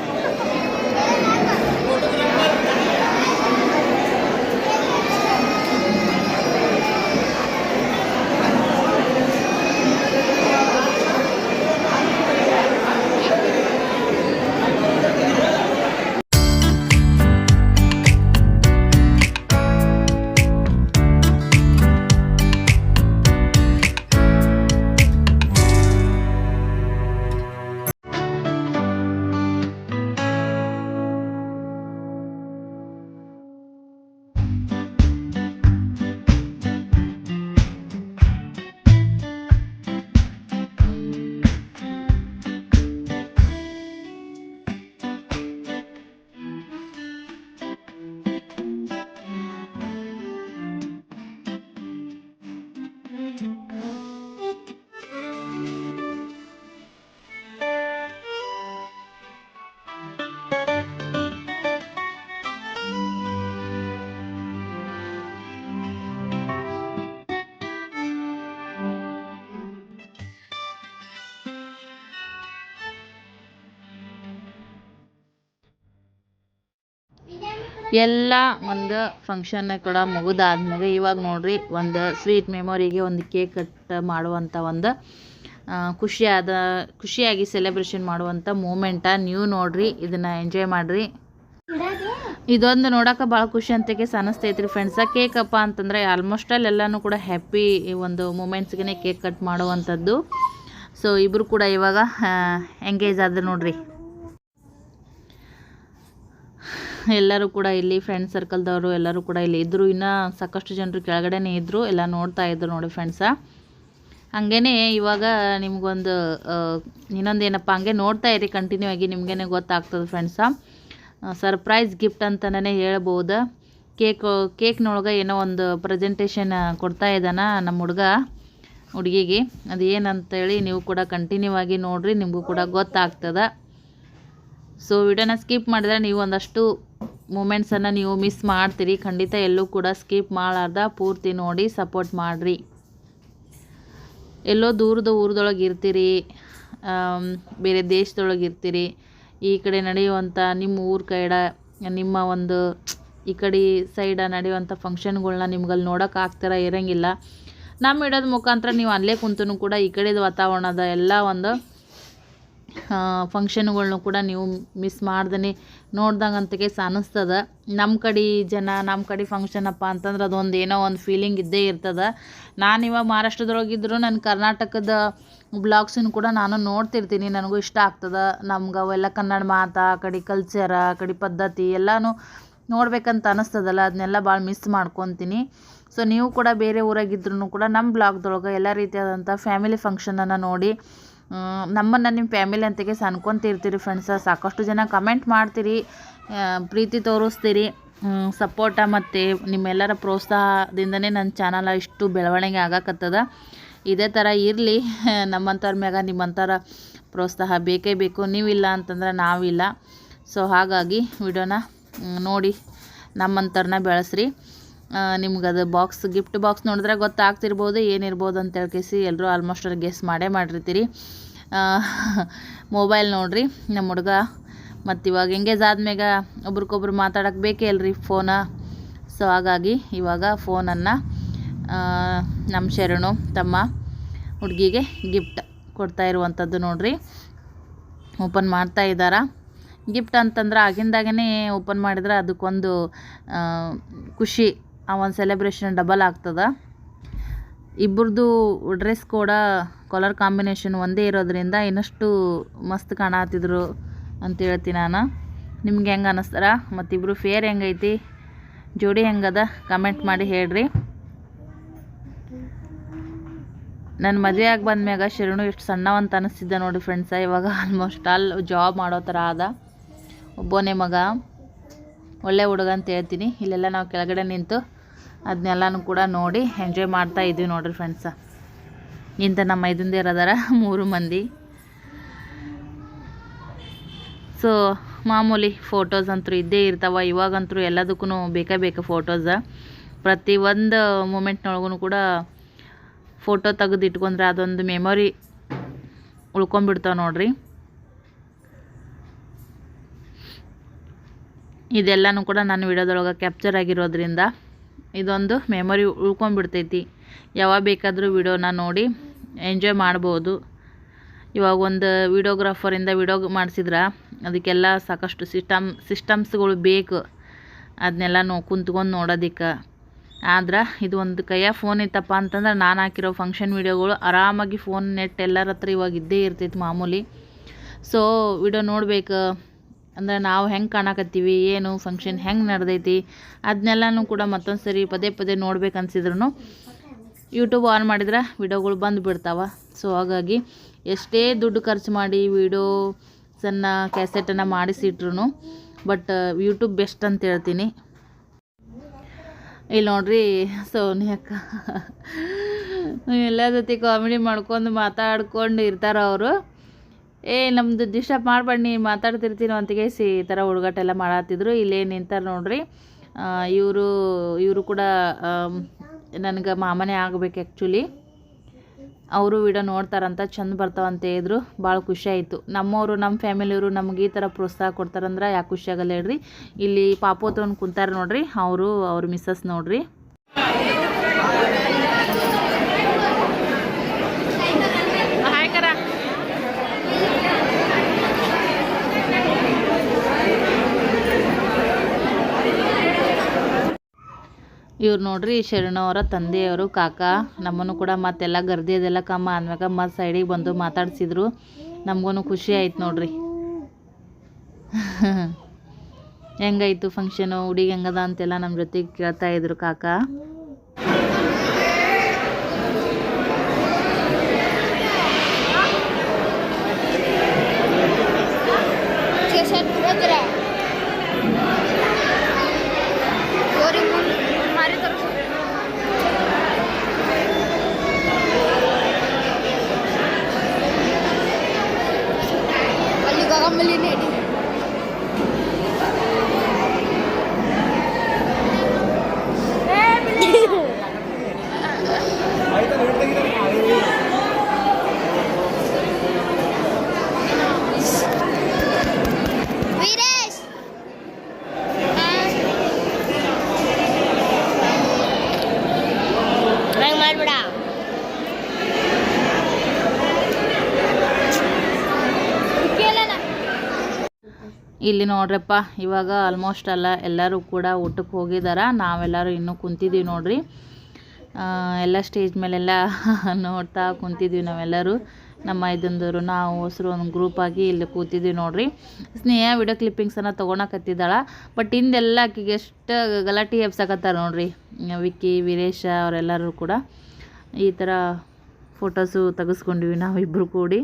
ಎಲ್ಲ ಒಂದು ಫಂಕ್ಷನ್ ಕೂಡ ಮುಗಿದಾದ್ಮೇಲೆ ಇವಾಗ ನೋಡಿರಿ, ಒಂದು ಸ್ವೀಟ್ ಮೆಮೊರಿಗೆ ಒಂದು ಕೇಕ್ ಕಟ್ ಮಾಡುವಂಥ ಒಂದು ಖುಷಿಯಾದ, ಖುಷಿಯಾಗಿ ಸೆಲೆಬ್ರೇಷನ್ ಮಾಡುವಂಥ ಮೂಮೆಂಟ ನೀವು ನೋಡಿರಿ, ಇದನ್ನು ಎಂಜಾಯ್ ಮಾಡಿರಿ. ಇದೊಂದು ನೋಡೋಕೆ ಭಾಳ ಖುಷಿ ಅಂತಕ್ಕೆ ಅನಿಸ್ತೈತ್ರಿ ಫ್ರೆಂಡ್ಸ ಕೇಕ್ ಅಪ್ಪ ಅಂತಂದರೆ ಆಲ್ಮೋಸ್ಟ್ ಆಲ್ ಎಲ್ಲನೂ ಕೂಡ ಹ್ಯಾಪಿ ಒಂದು ಮೂಮೆಂಟ್ಸ್ಗೆ ಕೇಕ್ ಕಟ್ ಮಾಡುವಂಥದ್ದು. ಸೊ ಇಬ್ಬರು ಕೂಡ ಇವಾಗ ಎಂಗೇಜ್ ಆದ್ರೆ ನೋಡ್ರಿ. ಎಲ್ಲರೂ ಕೂಡ ಇಲ್ಲಿ ಫ್ರೆಂಡ್ ಸರ್ಕಲ್ದವರು ಎಲ್ಲರೂ ಕೂಡ ಇಲ್ಲಿ ಇದ್ದರು ಇನ್ನೂ ಸಾಕಷ್ಟು ಜನರು ಕೆಳಗಡೆನೇ ಇದ್ದರು ಎಲ್ಲ ನೋಡ್ತಾ ಇದ್ರು ನೋಡಿ ಫ್ರೆಂಡ್ಸ ಹಾಗೇ ಇವಾಗ ನಿಮ್ಗೊಂದು ಇನ್ನೊಂದು ಏನಪ್ಪ ಹಂಗೆ ನೋಡ್ತಾ ಇರಿ ಕಂಟಿನ್ಯೂ ಆಗಿ ನಿಮಗೇನೆ ಗೊತ್ತಾಗ್ತದೆ ಫ್ರೆಂಡ್ಸ ಸರ್ಪ್ರೈಸ್ ಗಿಫ್ಟ್ ಅಂತಲೇ ಹೇಳ್ಬೋದು. ಕೇಕ್, ಕೇಕ್ನೊಳಗೆ ಏನೋ ಒಂದು ಪ್ರೆಸೆಂಟೇಷನ್ ಕೊಡ್ತಾ ಇದ್ದಾನ ನಮ್ಮ ಹುಡುಗ, ಹುಡುಗಿಗೆ. ಅದು ಏನಂತೇಳಿ ನೀವು ಕೂಡ ಕಂಟಿನ್ಯೂ ಆಗಿ ನೋಡಿರಿ, ನಿಮಗೂ ಕೂಡ ಗೊತ್ತಾಗ್ತದೆ. ಸೊ ವಿಡಿಯೋನ ಸ್ಕಿಪ್ ಮಾಡಿದ್ರೆ ನೀವು ಒಂದಷ್ಟು ಮೂಮೆಂಟ್ಸನ್ನು ನೀವು ಮಿಸ್ ಮಾಡ್ತೀರಿ, ಖಂಡಿತ ಎಲ್ಲೂ ಕೂಡ ಸ್ಕಿಪ್ ಮಾಡಾರ್ದ. ಪೂರ್ತಿ ನೋಡಿ ಸಪೋರ್ಟ್ ಮಾಡಿರಿ. ಎಲ್ಲೋ ದೂರದ ಊರದೊಳಗೆ ಇರ್ತೀರಿ ಬೇರೆ ದೇಶದೊಳಗೆ ಇರ್ತೀರಿ, ಈ ಕಡೆ ನಡೆಯುವಂಥ ನಿಮ್ಮ ಊರ ಕೈಡ, ನಿಮ್ಮ ಒಂದು ಈ ಕಡೆ ಸೈಡ ನಡೆಯುವಂಥ ಫಂಕ್ಷನ್ಗಳನ್ನ ನಿಮ್ಗಲ್ಲಿ ನೋಡೋಕೆ ಆಗ್ತಾರ, ಇರೋಂಗಿಲ್ಲ. ನಮ್ಮ ಇಡೋದ ಮುಖಾಂತರ ನೀವು ಅಲ್ಲೇ ಕುಂತೂ ಕೂಡ ಈ ಕಡೆದು ವಾತಾವರಣದ ಎಲ್ಲ ಒಂದು ಫಂಕ್ಷನ್ಗಳ್ನು ಕೂಡ ನೀವು ಮಿಸ್ ಮಾಡ್ದೇ ನೋಡ್ದಂಗೆ ಅನಿಸ್ತದ ನಮ್ಮ ಕಡೆ ಜನ ನಮ್ಮ ಕಡೆ ಫಂಕ್ಷನ್ ಅಪ್ಪ ಅಂತಂದ್ರೆ ಅದೊಂದು ಏನೋ ಒಂದು ಫೀಲಿಂಗ್ ಇದ್ದೇ ಇರ್ತದೆ. ನಾನು ಇವಾಗ ಮಹಾರಾಷ್ಟ್ರದೊಳಗಿದ್ರು ನನ್ನ ಕರ್ನಾಟಕದ ಬ್ಲಾಗ್ಸನ್ನು ಕೂಡ ನಾನು ನೋಡ್ತಿರ್ತೀನಿ. ನನಗೂ ಇಷ್ಟ ಆಗ್ತದೆ. ನಮ್ಗೆ ಅವೆಲ್ಲ ಕನ್ನಡ ಮಾತು, ಆ ಕಡೆ ಕಲ್ಚರ ಆ ಕಡೆ ಪದ್ಧತಿ ಎಲ್ಲನೂ ನೋಡ್ಬೇಕಂತ ಅನ್ನಿಸ್ತದಲ್ಲ. ಅದನ್ನೆಲ್ಲ ಭಾಳ ಮಿಸ್ ಮಾಡ್ಕೊತೀನಿ. ಸೊ ನೀವು ಕೂಡ ಬೇರೆ ಊರಾಗಿದ್ರೂ ಕೂಡ ನಮ್ಮ ಬ್ಲಾಗ್ದೊಳಗೆ ಎಲ್ಲ ರೀತಿಯಾದಂಥ ಫ್ಯಾಮಿಲಿ ಫಂಕ್ಷನನ್ನು ನೋಡಿ ನಮ್ಮನ್ನು ನಿಮ್ಮ ಫ್ಯಾಮಿಲಿ ಅಂತಗೆ ಅನ್ಕೊಂತಿರ್ತೀರಿ ಫ್ರೆಂಡ್ಸ ಸಾಕಷ್ಟು ಜನ ಕಮೆಂಟ್ ಮಾಡ್ತೀರಿ. ಪ್ರೀತಿ ತೋರಿಸ್ತೀರಿ. ಸಪೋರ್ಟ ಮತ್ತು ನಿಮ್ಮೆಲ್ಲರ ಪ್ರೋತ್ಸಾಹದಿಂದನೇ ನನ್ನ ಚಾನಲ್ ಇಷ್ಟು ಬೆಳವಣಿಗೆ ಆಗಕತ್ತದ. ಇದೇ ಥರ ಇರಲಿ. ನಮ್ಮಂಥವ್ರ ಮ್ಯಾಗ ನಿಮ್ಮಂಥರ ಪ್ರೋತ್ಸಾಹ ಬೇಕೇ ಬೇಕು. ನೀವಿಲ್ಲ ಅಂತಂದ್ರೆ ನಾವಿಲ್ಲ. ಸೊ ಹಾಗಾಗಿ ವಿಡಿಯೋನ ನೋಡಿ ನಮ್ಮಂಥವ್ರನ್ನ ಬೆಳೆಸ್ರಿ. ನಿಮ್ಗೆ ಅದು ಬಾಕ್ಸ್ ಗಿಫ್ಟ್ ಬಾಕ್ಸ್ ನೋಡಿದ್ರೆ ಗೊತ್ತಾಗ್ತಿರ್ಬೋದು, ಏನಿರ್ಬೋದು ಅಂತ ಹೇಳ್ಕೇಸಿ ಎಲ್ಲರೂ ಆಲ್ಮೋಸ್ಟ್ ಗೆಸ್ ಮಾಡೇ ಮಾಡಿರ್ತೀರಿ. ಮೊಬೈಲ್ ನೋಡ್ರಿ ನಮ್ಮ ಹುಡುಗ. ಮತ್ತು ಇವಾಗ ಎಂಗೇಜ್ ಆದ್ಮ್ಯಾಗ ಒಬ್ರಿಗೊಬ್ರು ಮಾತಾಡೋಕೆ ಬೇಕೇ ಅಲ್ರಿ ಫೋನ ಸೊ ಹಾಗಾಗಿ ಇವಾಗ ಫೋನನ್ನು ನಮ್ಮ ಶರಣು, ತಮ್ಮ ಹುಡುಗಿಗೆ ಗಿಫ್ಟ್ ಕೊಡ್ತಾ ಇರುವಂಥದ್ದು ನೋಡ್ರಿ. ಓಪನ್ ಮಾಡ್ತಾ ಇದ್ದಾರ. ಗಿಫ್ಟ್ ಅಂತಂದ್ರೆ ಆಗಿಂದಾಗೇ ಓಪನ್ ಮಾಡಿದ್ರೆ ಅದಕ್ಕೊಂದು ಖುಷಿ ಆ ಒಂದು ಸೆಲೆಬ್ರೇಷನ್ ಡಬಲ್ ಆಗ್ತದೆ. ಇಬ್ಬರದು ಡ್ರೆಸ್ ಕೂಡ ಕಲರ್ ಕಾಂಬಿನೇಷನ್ ಒಂದೇ ಇರೋದ್ರಿಂದ ಇನ್ನಷ್ಟು ಮಸ್ತ್ ಕಾಣತ್ತಿದ್ರು ಅಂತ ಹೇಳ್ತೀನಿ ನಾನು. ನಿಮ್ಗೆ ಹೆಂಗೆ ಅನ್ನಿಸ್ತಾರ ಮತ್ತಿಬ್ಬರು ಫೇರ್ ಹೆಂಗೈತಿ? ಜೋಡಿ ಹೆಂಗದ? ಕಮೆಂಟ್ ಮಾಡಿ ಹೇಳ್ರಿ. ನನ್ನ ಮದುವೆ ಆಗಿ ಬಂದ್ಮ್ಯಾಗ ಶರಣು ಎಷ್ಟು ಸಣ್ಣವಂತ ಅನಿಸ್ತಿದ್ದೆ ನೋಡಿ ಫ್ರೆಂಡ್ಸ ಇವಾಗ ಆಲ್ಮೋಸ್ಟ್ ಆಲ್ ಜಾಬ್ ಮಾಡೋ ಥರ ಆದ. ಒಬ್ಬನೇ ಮಗ. ಒಳ್ಳೆ ಹುಡುಗ ಅಂತ ಹೇಳ್ತೀನಿ. ಇಲ್ಲೆಲ್ಲ ನಾವು ಕೆಳಗಡೆ ನಿಂತು ಅದನ್ನೆಲ್ಲನೂ ಕೂಡ ನೋಡಿ ಎಂಜಾಯ್ ಮಾಡ್ತಾ ಇದ್ವಿ ನೋಡ್ರಿ ಫ್ರೆಂಡ್ಸ ಇಂಥ ನಮ್ಮ ಮೈದಂದಿರು ಅದಾರ ಮೂರು ಮಂದಿ. ಸೊ ಮಾಮೂಲಿ ಫೋಟೋಸ್ ಅಂತೂ ಇದ್ದೇ ಇರ್ತಾವ. ಇವಾಗಂತೂ ಎಲ್ಲದಕ್ಕೂ ಬೇಕೇ ಬೇಕು ಫೋಟೋಸ ಪ್ರತಿ ಒಂದು ಮೂಮೆಂಟ್ನೊಳಗೂ ಕೂಡ ಫೋಟೋ ತೆಗೆದು ಇಟ್ಕೊಂಡ್ರೆ ಅದೊಂದು ಮೆಮೊರಿ ಉಳ್ಕೊಂಬಿಡ್ತಾವೆ ನೋಡ್ರಿ. ಇದೆಲ್ಲನೂ ಕೂಡ ನಾನು ವಿಡಿಯೋದೊಳಗೆ ಕ್ಯಾಪ್ಚರ್ ಆಗಿರೋದ್ರಿಂದ ಇದೊಂದು ಮೆಮೊರಿ ಉಳ್ಕೊಂಬಿಡ್ತೈತಿ ಯಾವಾಗ ಬೇಕಾದರೂ ವಿಡಿಯೋನ ನೋಡಿ ಎಂಜಾಯ್ ಮಾಡ್ಬೋದು. ಇವಾಗ ಒಂದು ವಿಡಿಯೋಗ್ರಾಫರಿಂದ ವಿಡಿಯೋ ಮಾಡಿಸಿದ್ರೆ, ಅದಕ್ಕೆಲ್ಲ ಸಾಕಷ್ಟು ಸಿಸ್ಟಮ್ ಸಿಸ್ಟಮ್ಸ್ಗಳು ಬೇಕು. ಅದನ್ನೆಲ್ಲ ನೋ ಕುಂತ್ಕೊಂಡು ನೋಡೋದಕ್ಕೆ ಆದ್ರೆ ಇದು ಒಂದು ಕೈಯ ಫೋನ್ ಇತ್ತಪ್ಪ ಅಂತಂದ್ರೆ ನಾನು ಹಾಕಿರೋ ಫಂಕ್ಷನ್ ವೀಡಿಯೋಗಳು ಆರಾಮಾಗಿ ಫೋನ್ ನೆಟ್ ಎಲ್ಲರ ಹತ್ರ ಇವಾಗ ಇದ್ದೇ ಇರ್ತೈತಿ ಮಾಮೂಲಿ. ಸೊ ವಿಡಿಯೋ ನೋಡ್ಬೇಕು. ಅಂದ್ರೆ ನಾವು ಹೆಂಗೆ ಕಾಣಕತ್ತೀವಿ, ಏನು ಫಂಕ್ಷನ್ ಹೆಂಗೆ ನಡೆದೈತಿ ಅದನ್ನೆಲ್ಲನೂ ಕೂಡ ಮತ್ತೊಂದು ಸರಿ ಪದೇ ಪದೇ ನೋಡ್ಬೇಕು ಅನ್ಸಿದ್ರು ಯೂಟ್ಯೂಬ್ ಆನ್ ಮಾಡಿದ್ರೆ ವಿಡಿಯೋಗಳು ಬಂದು ಬಿಡ್ತಾವ. ಸೊ ಹಾಗಾಗಿ ಎಷ್ಟೇ ದುಡ್ಡು ಖರ್ಚು ಮಾಡಿ ವಿಡಿಯೋಸನ್ನು ಕ್ಯಾಸೆಟನ್ನು ಮಾಡಿಸಿಟ್ರು ಬಟ್ ಯೂಟ್ಯೂಬ್ ಬೆಸ್ಟ್ ಅಂತ ಹೇಳ್ತೀನಿ. ಇಲ್ಲಿ ನೋಡ್ರಿ ಸೋನಿ ಅಕ್ಕ. ಎಲ್ಲ ಜೊತೆ ಕಾಮಿಡಿ ಮಾಡ್ಕೊಂಡು ಮಾತಾಡ್ಕೊಂಡು ಇರ್ತಾರ ಅವರು. ಏ ನಮ್ಮದು ಡಿಸ್ಟರ್ಬ್ ಮಾಡ್ಬೇಡಿ ನೀ ಮಾತಾಡ್ತಿರ್ತೀನೋ ಅಂತಿಗೇಸಿ ಈ ಥರ ಹುಡುಗಾಟ ಎಲ್ಲ ಮಾಡತ್ತಿದ್ರು ಇಲ್ಲೇ ನಿಂತಾರೆ ನೋಡ್ರಿ. ಇವರು ಇವರು ಕೂಡ ನನಗೆ ಮಾಮನೇ ಆಗ್ಬೇಕು ಆ್ಯಕ್ಚುಲಿ ಅವರು ವಿಡಿಯೋ ನೋಡ್ತಾರಂತ ಚಂದ ಬರ್ತಾವಂತ ಹೇಳಿದ್ರು. ಭಾಳ ಖುಷಿ ಆಯಿತು. ನಮ್ಮವರು ನಮ್ಮ ಫ್ಯಾಮಿಲಿಯವರು ನಮ್ಗೆ ಈ ಥರ ಪ್ರೋತ್ಸಾಹ ಕೊಡ್ತಾರಂದ್ರೆ ಯಾಕೆ ಖುಷಿ ಆಗಲ್ಲ ಹೇಳ್ರಿ. ಇಲ್ಲಿ ಪಾಪೋತ್ರ ಕುಂತಾರೆ ನೋಡ್ರಿ. ಅವರು, ಅವ್ರ ಮಿಸ್ಸಸ್ ನೋಡ್ರಿ ಹಾಯ್ ಕರ ಇವ್ರು ನೋಡ್ರಿ ಶರಣವರ ತಂದೆಯವರು, ಕಾಕ, ನಮ್ಮನ್ನು ಕೂಡ ಮತ್ತೆಲ್ಲ ಗರ್ದಿ ಅದೆಲ್ಲ ಕಮ್ಮ ಅಂದ್ಮ್ಯಾಗ ಮತ್ತೆ ಸೈಡಿಗೆ ಬಂದು ಮಾತಾಡ್ಸಿದ್ರು. ನಮಗೂ ಖುಷಿ ಆಯ್ತು ನೋಡ್ರಿ. ಹೆಂಗಾಯ್ತು ಫಂಕ್ಷನು ಹುಡುಗಿ ಹೆಂಗದ ಅಂತೆಲ್ಲ ನಮ್ಮ ಜೊತೆಗೆ ಕೇಳ್ತಾ ಇದ್ರು ಕಾಕ ವೀರೇಶ್ ನಂಗೆ ಮಾಡ್ಬೇಡ ಕೇಳಣ ಇಲ್ಲಿ ನೋಡ್ರಪ್ಪ, ಇವಾಗ ಆಲ್ಮೋಸ್ಟ್ ಅಲ್ಲ, ಎಲ್ಲರೂ ಕೂಡ ಊಟಕ್ಕೆ ಹೋಗಿದ್ದಾರೆ ನಾವೆಲ್ಲರೂ ಇನ್ನೂ ಕುಂತಿದ್ದೀವಿ ನೋಡ್ರಿ. ಎಲ್ಲ ಸ್ಟೇಜ್ ಮೇಲೆಲ್ಲ ನೋಡ್ತಾ ಕುಂತಿದ್ವಿ ನಾವೆಲ್ಲರೂ. ನಮ್ಮ ಇದೊಂದವರು ನಾವು ಹೊಸರು ಒಂದು ಗ್ರೂಪ್ ಆಗಿ ಇಲ್ಲಿ ಕೂತಿದ್ವಿ ನೋಡ್ರಿ. ಸ್ನೇಹ ವಿಡಿಯೋ ಕ್ಲಿಪ್ಪಿಂಗ್ಸನ್ನು ತೊಗೊಳಕತ್ತಿದ್ದಾಳೆ. ಬಟ್ ಹಿಂದೆಲ್ಲ ಆಕಿಗೆ ಎಷ್ಟು ಗಲಾಟೆ ಎಬ್ಸಕತ್ತಾರೆ ನೋಡ್ರಿ. ವಿಕ್ಕಿ, ವೀರೇಶ ಅವರೆಲ್ಲರೂ ಕೂಡ ಈ ಥರ ಫೋಟೋಸು ತೆಗೆಸ್ಕೊಂಡ್ವಿ ನಾವಿಬ್ಬರು ಕೂಡಿ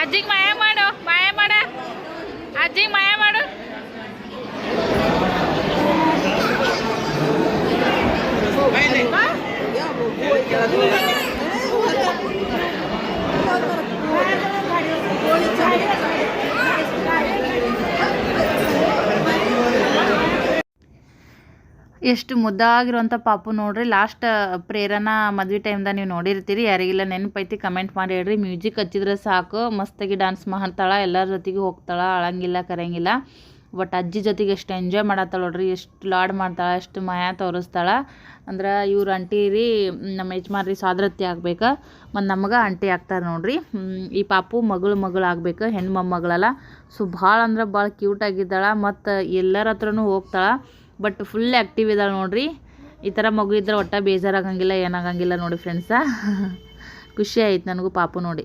ಅಜ್ಜಿಗೆ ಮಾಯ ಮಾಡು ಮಾಯ ಮಾಡ ಅಜ್ಜಿಗೆ ಮಾಯ ಮಾಡು ಎಷ್ಟು ಮುದ್ದಾಗಿರುವಂಥ ಪಾಪು ನೋಡ್ರಿ ಲಾಸ್ಟ್ ಪ್ರೇರನ ಮದ್ವೆ ಟೈಮ್ದಾಗ ನೀವು ನೋಡಿರ್ತೀರಿ. ಯಾರಿಗಿಲ್ಲ ನೆನಪೈತಿ ಕಮೆಂಟ್ ಮಾಡಿ ಹೇಳ್ರಿ. ಮ್ಯೂಸಿಕ್ ಹಚ್ಚಿದ್ರೆ ಸಾಕು. ಮಸ್ತಾಗಿ ಡ್ಯಾನ್ಸ್ ಮಾಡ್ತಾಳೆ. ಎಲ್ಲರ ಜೊತೆಗೆ ಹೋಗ್ತಾಳೆ. ಅಳಂಗಿಲ್ಲ, ಕರೆಯಂಗಿಲ್ಲ. ಬಟ್ ಅಜ್ಜಿ ಜೊತೆಗೆ ಎಷ್ಟು ಎಂಜಾಯ್ ಮಾಡತ್ತಾಳೆ ನೋಡ್ರಿ. ಎಷ್ಟು ಲಾಡ್ ಮಾಡ್ತಾಳೆ. ಎಷ್ಟು ಮಾಯ ತೋರಿಸ್ತಾಳೆ. ಅಂದ್ರೆ ಇವ್ರ ಅಂಟಿ ರೀ, ನಮ್ಮ ಯಜಮಾನ್ರಿ ಸಾದೃತಿ ಆಗ್ಬೇಕು. ಮತ್ತು ನಮಗೆ ಅಂಟಿ ಆಗ್ತಾರೆ ನೋಡ್ರಿ. ಈ ಪಾಪು ಮಗಳು ಮಗಳು ಆಗ್ಬೇಕು. ಹೆಣ್ಣು ಮೊಮ್ಮಗಳಲ್ಲ. ಸೊ ಭಾಳ ಅಂದ್ರೆ ಭಾಳ ಕ್ಯೂಟ್ ಆಗಿದ್ದಾಳೆ. ಮತ್ತು ಎಲ್ಲರ ಹತ್ರನೂ ಹೋಗ್ತಾಳೆ. ಬಟ್ ಫುಲ್ ಆ್ಯಕ್ಟಿವ್ ಇದ್ದಾಳೆ ನೋಡ್ರಿ. ಈ ಥರ ಮಗು ಇದ್ರೆ ಒಟ್ಟ ಬೇಜಾರಾಗಂಗಿಲ್ಲ, ಏನಾಗಂಗಿಲ್ಲ ನೋಡಿ ಫ್ರೆಂಡ್ಸ ಖುಷಿ ಆಯ್ತು ನನಗೂ ಪಾಪು ನೋಡಿ.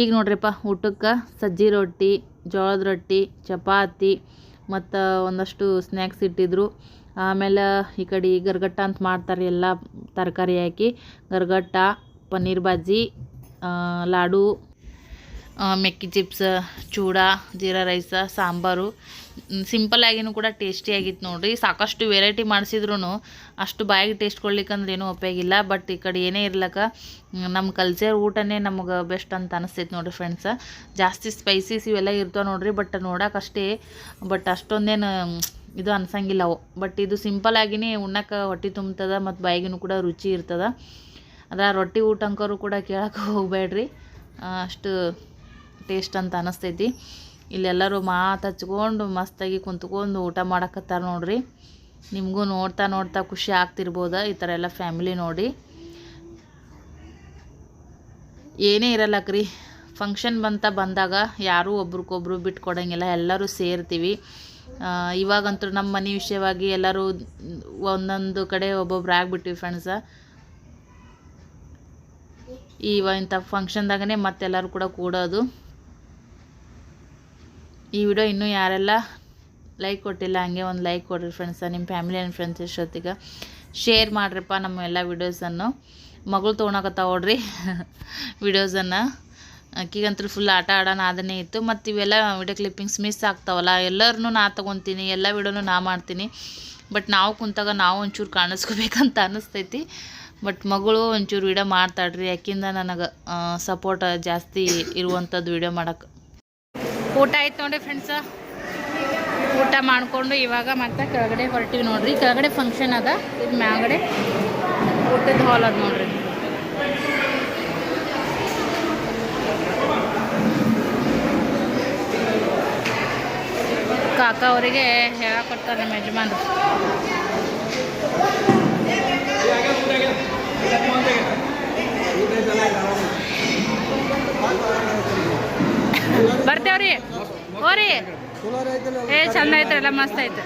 ಈಗ ನೋಡ್ರಿಪ್ಪ, ಊಟಕ್ಕೆ ಸಜ್ಜಿ ರೊಟ್ಟಿ, ಜೋಳದ ರೊಟ್ಟಿ, ಚಪಾತಿ, ಮತ್ತು ಒಂದಷ್ಟು ಸ್ನ್ಯಾಕ್ಸ್ ಇಟ್ಟಿದ್ರು. ಆಮೇಲೆ ಈ ಕಡೆ ಗರ್ಗಟ್ಟ ಅಂತ ಮಾಡ್ತಾರೆ ಎಲ್ಲ ತರಕಾರಿ ಹಾಕಿ. ಗರ್ಗಟ್ಟ, ಪನ್ನೀರ್ ಬಾಜಿ ಲಾಡು ಮೆಕ್ಕಿ ಚಿಪ್ಸ್, ಚೂಡ, ಜೀರಾ ರೈಸ, ಸಾಂಬಾರು. ಸಿಂಪಲ್ಲಾಗಿನೂ ಕೂಡ ಟೇಸ್ಟಿ ಆಗಿತ್ತು ನೋಡಿರಿ. ಸಾಕಷ್ಟು ವೆರೈಟಿ ಮಾಡಿಸಿದ್ರು ಅಷ್ಟು ಬಾಯಿಗೆ ಟೇಸ್ಟ್ ಕೊಡ್ಲಿಕ್ಕಂದ್ರೆ ಏನೂ ಉಪಯೋಗಿಲ್ಲ ಬಟ್ ಈ ಕಡೆ ಏನೇ ಇರ್ಲಕ್ಕ ನಮ್ಮ ಕಲ್ಚರ್ ಊಟನೇ ನಮಗೆ ಬೆಸ್ಟ್ ಅಂತ ಅನಿಸ್ತೈತೆ ನೋಡ್ರಿ ಫ್ರೆಂಡ್ಸ ಜಾಸ್ತಿ ಸ್ಪೈಸೀಸ್ ಇವೆಲ್ಲ ಇರ್ತಾವೆ ನೋಡಿರಿ ಬಟ್ ನೋಡೋಕಷ್ಟೇ ಬಟ್ ಅಷ್ಟೊಂದೇನು ಇದು ಅನ್ಸಂಗಿಲ್ಲ ಅವು. ಬಟ್ ಇದು ಸಿಂಪಲ್ಲಾಗಿನೇ ಉಣ್ಣಕ್ಕೆ ಹೊಟ್ಟೆ ತುಂಬ್ತದೆ ಮತ್ತು ಬಾಯಿಗೂ ಕೂಡ ರುಚಿ ಇರ್ತದೆ. ಅದರ ರೊಟ್ಟಿ ಊಟ ಅಂಕರು ಕೂಡ ಕೇಳೋಕೆ ಹೋಗಬೇಡ್ರಿ. ಅಷ್ಟು ಟೇಸ್ಟ್ ಅಂತ ಅನಿಸ್ತೈತಿ. ಇಲ್ಲೆಲ್ಲರೂ ಮಾತು ಹಚ್ಕೊಂಡು ಮಸ್ತಾಗಿ ಕುಂತ್ಕೊಂಡು ಊಟ ಮಾಡಕತ್ತಾರ ನೋಡ್ರಿ. ನಿಮಗೂ ನೋಡ್ತಾ ನೋಡ್ತಾ ಖುಷಿ ಆಗ್ತಿರ್ಬೋದು? ಈ ಥರ ಎಲ್ಲ ಫ್ಯಾಮಿಲಿ ನೋಡಿ. ಏನೇ ಇರಲ್ಲಕ್ರಿ ಫಂಕ್ಷನ್ ಬಂತ ಬಂದಾಗ ಯಾರೂ ಒಬ್ರಿಗೊಬ್ರು ಬಿಟ್ಟು ಕೊಡೋಂಗಿಲ್ಲ ಎಲ್ಲರೂ ಸೇರ್ತೀವಿ. ಇವಾಗಂತೂ ನಮ್ಮ ಮನೆ ವಿಷಯವಾಗಿ ಎಲ್ಲರೂ ಒಂದೊಂದು ಕಡೆ ಒಬ್ಬೊಬ್ರು ಆಗಿಬಿಟ್ಟಿವಿ ಫ್ರೆಂಡ್ಸ ಇವ ಇಂಥ ಫಂಕ್ಷನ್ದಾಗನೇ ಮತ್ತೆಲ್ಲರೂ ಕೂಡ ಕೂಡೋದು. ಈ ವಿಡಿಯೋ ಇನ್ನೂ ಯಾರೆಲ್ಲ ಲೈಕ್ ಕೊಟ್ಟಿಲ್ಲ, ಹಂಗೆ ಒಂದು ಲೈಕ್ ಕೊಡ್ರಿ ಫ್ರೆಂಡ್ಸ ನಿಮ್ಮ ಫ್ಯಾಮಿಲಿ ಆ್ಯಂಡ್ ಫ್ರೆಂಡ್ಸ್ ಎಷ್ಟೊತ್ತಿಗೆ ಶೇರ್ ಮಾಡ್ರಪ್ಪ ನಮ್ಮ ಎಲ್ಲ ವೀಡಿಯೋಸನ್ನು ಮಗಳು ತೊಗೊಳಕತ್ತಾವ ನೋಡ್ರಿ ವಿಡಿಯೋಸನ್ನು ಅಕ್ಕಿಗಂತೂ ಫುಲ್ ಆಟ ಆಡೋಣ ಅದನ್ನೇ ಇತ್ತು. ಮತ್ತು ಇವೆಲ್ಲ ವಿಡಿಯೋ ಕ್ಲಿಪ್ಪಿಂಗ್ಸ್ ಮಿಸ್ ಆಗ್ತಾವಲ್ಲ ಎಲ್ಲರನ್ನೂ ನಾ ತೊಗೊತೀನಿ, ಎಲ್ಲ ವಿಡಿಯೋನು ನಾ ಮಾಡ್ತೀನಿ. ಬಟ್ ನಾವು ಕುಂತಾಗ ನಾವು ಒಂಚೂರು ಕಾಣಿಸ್ಕೋಬೇಕಂತ ಅನ್ನಿಸ್ತೈತಿ ಬಟ್ ಮಗಳು ಒಂಚೂರು ವಿಡಿಯೋ ಮಾಡ್ತಾಳ್ರಿ ಯಾಕಿಂದ ನನಗೆ ಸಪೋರ್ಟ್ ಜಾಸ್ತಿ ಇರುವಂಥದ್ದು ವಿಡಿಯೋ ಮಾಡಕ್ಕೆ ಊಟ ಆಯ್ತು ನೋಡಿರಿ ಫ್ರೆಂಡ್ಸ ಊಟ ಮಾಡಿಕೊಂಡು ಇವಾಗ ಮತ್ತೆ ಕೆಳಗಡೆ ಹೊರಟಿವಿ ನೋಡ್ರಿ. ಕೆಳಗಡೆ ಫಂಕ್ಷನ್ ಅದ. ಇದು ಮ್ಯಾಗಡೆ ಊಟದ ಹಾಲ್ ಅದ ನೋಡ್ರಿ. ಕಾಕ ಅವರಿಗೆ ಹೇಳಕೊಡ್ತಾರೆ ನಮ್ಮ ಯಜಮಾನ್ರು. ಬರ್ತೇವ್ರಿ ಹೋರಿ. ಏ ಚಂದ ಐತ್ರಿ ಎಲ್ಲ ಮಸ್ತ್ ಐತೆ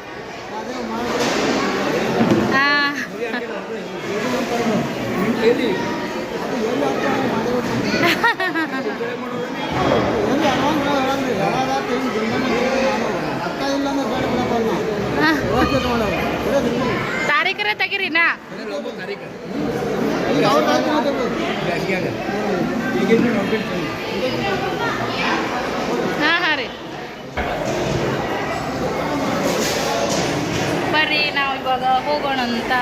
ಹಾಂ ತೆಗೀರಿ ತೆಗಿರಿ ನಾ ಹಾಂ ಹಾಂ ರೀ ಬರ್ರಿ ನಾವು ಇವಾಗ ಹೋಗೋಣ ಅಂತ